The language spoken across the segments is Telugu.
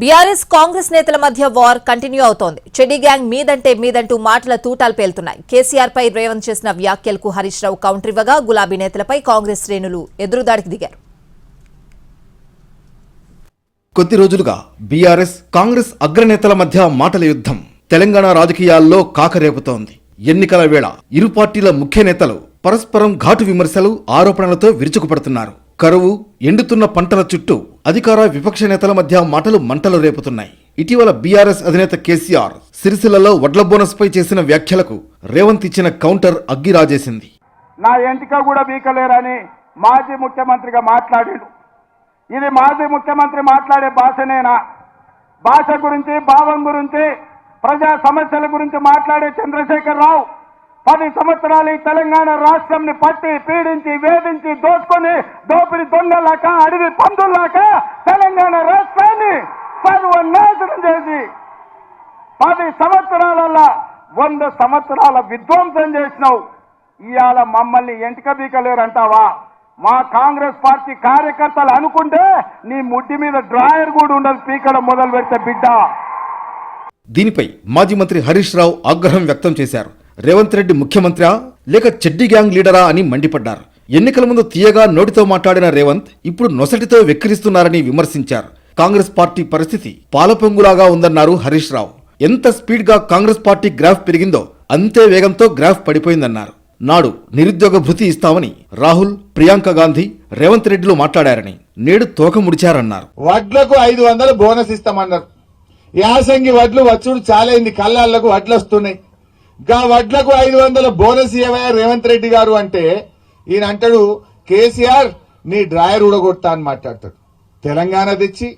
బీఆర్ఎస్ కాంగ్రెస్ నేతల మధ్య వార్ కంటిన్యూ అవుతోంది. చెడి గ్యాంగ్ మీదంటే మీదంటూ మాటల తూటాలు పేలుతున్నాయి. కేసీఆర్ పై రేవంత్ చేసిన వ్యాఖ్యలకు హరీష్ రావు కౌంటర్ ఇవ్వగా గులాబీ నేతలపై కాంగ్రెస్ శ్రేణులు ఎదురుదాడికి దిగారు. కొద్ది రోజులుగా బీఆర్ఎస్ కాంగ్రెస్ అగ్రనేతల మధ్య మాటల యుద్ధం తెలంగాణ రాజకీయాల్లో కాకరేపుతోంది. ఎన్నికల వేళ ఇరు పార్టీల ముఖ్య నేతలు పరస్పరం ఘాటు విమర్శలు ఆరోపణలతో విరుచుకుపడుతున్నారు. కరువు ఎండుతున్న పంటల చుట్టూ అధికార విపక్ష నేతల మధ్య మాటలు మంటలు రేపుతున్నాయి. ఇటీవల బీఆర్ఎస్ అధినేత కేసీఆర్ సిరిసిల్లలో వడ్ల బోనస్ పై చేసిన వ్యాఖ్యలకు రేవంత్ ఇచ్చిన కౌంటర్ అగ్గి రాజేసింది నా ఎంటిక కూడా వీకలేరని మాజీ ముఖ్యమంత్రిగా మాట్లాడాడు. ఇది మాజీ ముఖ్యమంత్రి మాట్లాడే భాషనేనా? భాష గురించి భావం గురించి ప్రజా సమస్యల గురించి మాట్లాడే చంద్రశేఖర్ రావు పది సంవత్సరాలు ఈ తెలంగాణ రాష్ట్రంని పట్టి పీడించి వేధించి దోచుకొని దోపిడి దొంగలాక అడవి పందుల్లాక తెలంగాణ రాష్ట్రాన్ని సర్వనాశనం చేసి పది సంవత్సరాలల్లా వంద సంవత్సరాల విధ్వంసం చేసినావు. ఇవాళ మమ్మల్ని ఎంటిక బీకలేరంటావా? మా కాంగ్రెస్ పార్టీ కార్యకర్తలు అనుకుంటే నీ ముడ్డి మీద డ్రాయర్ కూడా ఉండదు పీకడం మొదలు పెడితే బిడ్డ. దీనిపై మాజీ మంత్రి హరీష్ రావు ఆగ్రహం వ్యక్తం చేశారు. రేవంత్ రెడ్డి ముఖ్యమంత్రియా? లేక చెడ్డి గ్యాంగ్ లీడరా అని మండిపడ్డారు. ఎన్నికల ముందు తీయగా నోటితో మాట్లాడిన రేవంత్ ఇప్పుడు నొసటితో వెక్కిరిస్తున్నారని విమర్శించారు. కాంగ్రెస్ పార్టీ పరిస్థితి పాలపొంగులాగా ఉందన్నారు హరీష్ రావు. ఎంత స్పీడ్గా కాంగ్రెస్ పార్టీ గ్రాఫ్ పెరిగిందో అంతే వేగంతో గ్రాఫ్ పడిపోయిందన్నారు. నాడు నిరుద్యోగ భృతి ఇస్తామని రాహుల్ ప్రియాంక గాంధీ రేవంత్ రెడ్డిలు మాట్లాడారని నేడు తోక ముడిచారన్నారు. వడ్లకు ఐదు వందలు బోనస్ ఇస్తామన్నారు. యాసంగి వడ్లు వచ్చుడు చాలైంది కళ్ళాళ్ళకు వడ్లు వస్తున్నాయి గా వడ్లకు ఐదు వందల బోనస్ ఇవ్వయా రేవంత్ రెడ్డి గారు అంటే ఈయన అంటాడు కేసీఆర్ నీ డ్రాయర్ ఊడగొట్టా అని మాట్లాడతాడు. తెలంగాణ తెచ్చి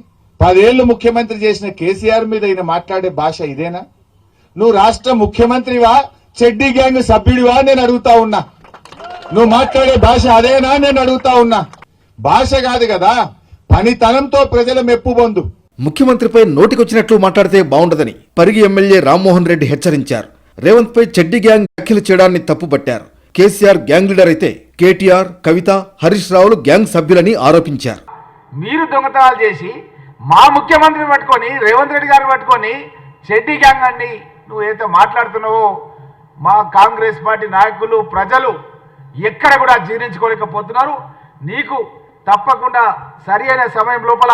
పదేళ్ళు ముఖ్యమంత్రి చేసిన కేసీఆర్ మీద ఈయన మాట్లాడే భాష ఇదేనా? నువ్వు రాష్ట్ర ముఖ్యమంత్రివా చెడ్డీ గ్యాంగ్ సభ్యుడివా నేను అడుగుతా ఉన్నా. నువ్వు మాట్లాడే భాష అదేనా నేను అడుగుతా ఉన్నా. భాష కాదు కదా పనితనంతో ప్రజల మెప్పు పొందు ముఖ్యమంత్రిపై నోటికొచ్చినట్లు మాట్లాడితే బాగుండదని పరిగి ఎమ్మెల్యే రామ్మోహన్ రెడ్డి హెచ్చరించారు. రేవంత్ పై చెడ్డి గ్యాంగ్ వ్యాఖ్యలు చేయడాన్ని తప్పుపట్టారు కేసీఆర్ గ్యాంగ్ లీడర్ అయితే కేటీఆర్ కవిత హరీష్ రావులు గ్యాంగ్ సభ్యులని ఆరోపించారు. మీరు దొంగతనాలు చేసి మా ముఖ్యమంత్రిని పట్టుకొని రేవంత్ రెడ్డి గారిని పట్టుకొని చెడ్డీ గ్యాంగ్ అండి. నువ్వు ఏదో మాట్లాడుతున్నావో? మా కాంగ్రెస్ పార్టీ నాయకులు ప్రజలు ఎక్కడ కూడా జీర్ణించుకోలేకపోతున్నారు. నీకు తప్పకుండా సరి అయిన సమయం లోపల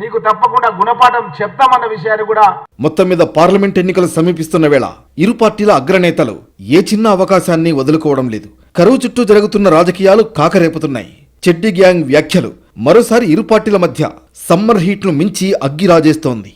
నీకు తప్పకుండా గుణపాఠం చెప్తామన్న విషయాన్ని కూడా మొత్తం మీద పార్లమెంట్ ఎన్నికలు సమీపిస్తున్న వేళ ఇరు పార్టీల అగ్రనేతలు ఏ చిన్న అవకాశాన్ని వదులుకోవడం లేదు. కరువు చుట్టూ జరుగుతున్న రాజకీయాలు కాకరేపుతున్నాయి. చెడ్డి గ్యాంగ్ వ్యాఖ్యలు మరోసారి ఇరు పార్టీల మధ్య సమ్మర్ హీట్ను మించి అగ్గిరాజేస్తోంది